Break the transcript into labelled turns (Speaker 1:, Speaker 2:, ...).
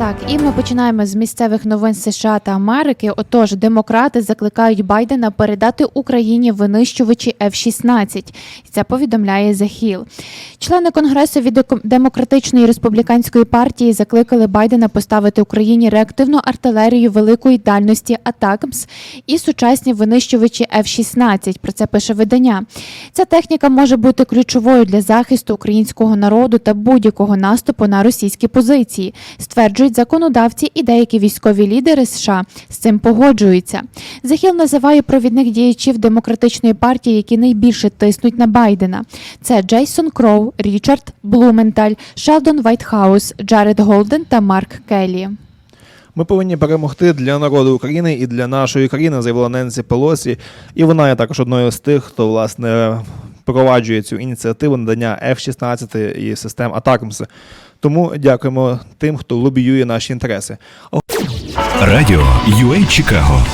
Speaker 1: Так, і ми починаємо з місцевих новин США та Америки. Отож, демократи закликають Байдена передати Україні винищувачі F-16. Це повідомляє The Hill. Члени конгресу від демократичної республіканської партії закликали Байдена поставити Україні реактивну артилерію великої дальності Атакмс і сучасні винищувачі F-16. Про це пише видання. Ця техніка може бути ключовою для захисту українського народу та будь-якого наступу на російські позиції, стверджують законодавці і деякі військові лідери США з цим погоджуються. Захіл називає провідних діячів демократичної партії, які найбільше тиснуть на Байдена. Це Джейсон Кроу, Річард Блументаль, Шелдон Вайтхаус, Джаред Голден та Марк Келлі.
Speaker 2: Ми повинні перемогти для народу України і для нашої країни, заявила Ненсі Пелосі. І вона є також одною з тих, хто власне впроваджує цю ініціативу надання F-16 і систем Атакмс. Тому дякуємо тим, хто лобіює наші інтереси.
Speaker 3: Радіо UA Чикаго